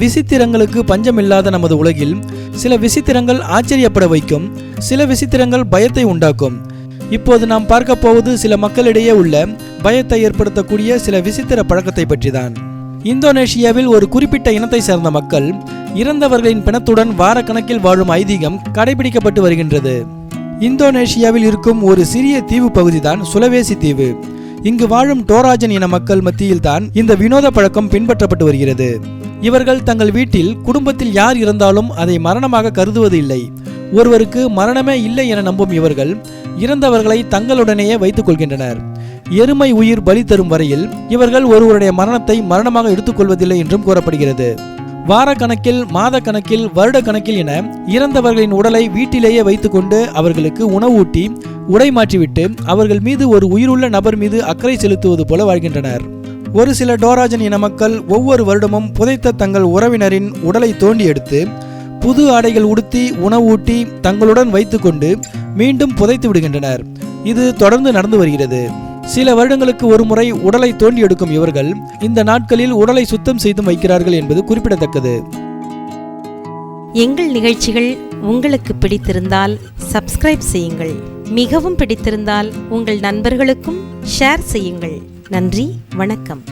விசித்திரங்களுக்கு பஞ்சமில்லாத நமது உலகில் சில விசித்திரங்கள் ஆச்சரியப்பட வைக்கும் சில விசித்திரங்கள் பயத்தை உண்டாக்கும். இப்போது நாம் பார்க்க போவது சில மக்களிடையே உள்ள பயத்தை ஏற்படுத்தக்கூடிய சில விசித்திர பழக்கத்தை பற்றிதான். இந்தோனேஷியாவில் ஒரு குறிப்பிட்ட இனத்தை சேர்ந்த மக்கள் இறந்தவர்களின் பிணத்துடன் வாரக்கணக்கில் வாழும் ஐதீகம் கடைபிடிக்கப்பட்டு வருகின்றது. இந்தோனேஷியாவில் இருக்கும் ஒரு சிறிய தீவு பகுதிதான் சுலவேசி தீவு. இங்கு வாழும் டோராஜன் இன மக்கள் மத்தியில்தான் இந்த வினோத பழக்கம் பின்பற்றப்பட்டு வருகிறது. இவர்கள் தங்கள் வீட்டில் குடும்பத்தில் யார் இருந்தாலும் அதை மரணமாக கருதுவது இல்லை ஒருவருக்கு மரணமே இல்லை என நம்பும் இவர்கள் இறந்தவர்களை தங்களுடனேயே வைத்துக் கொள்கின்றனர் எருமை உயிர் பலி தரும் வரையில் இவர்கள் ஒருவருடைய மரணத்தை மரணமாக எடுத்துக்கொள்வதில்லை என்றும் கூறப்படுகிறது. வாரக்கணக்கில் மாத கணக்கில் வருட கணக்கில் என இறந்தவர்களின் உடலை வீட்டிலேயே வைத்துக்கொண்டு அவர்களுக்கு உணவூட்டி உடை மாற்றிவிட்டு அவர்கள் மீது ஒரு உயிருள்ள நபர் மீது அக்கறை செலுத்துவது போல வாழ்கின்றனர். ஒரு சில டோராஜன் இன மக்கள் ஒவ்வொரு வருடமும் புதைத்த தங்கள் உறவினரின் உடலை தோண்டி எடுத்து புது ஆடைகள் உடுத்தி உணவூட்டி தங்களுடன் வைத்துக்கொண்டு மீண்டும் புதைத்து விடுகின்றனர். இது தொடர்ந்து நடந்து வருகிறது. சில வருடங்களுக்கு ஒரு முறை உடலை தோண்டி எடுக்கும் இவர்கள் இந்த நாட்களில் உடலை சுத்தம் செய்தும் வைக்கிறார்கள் என்பது குறிப்பிடத்தக்கது. எங்கள் நிகழ்ச்சிகள் உங்களுக்கு பிடித்திருந்தால் சப்ஸ்கிரைப் செய்யுங்கள். மிகவும் பிடித்திருந்தால் உங்கள் நண்பர்களுக்கும் ஷேர் செய்யுங்கள். நன்றி வணக்கம்.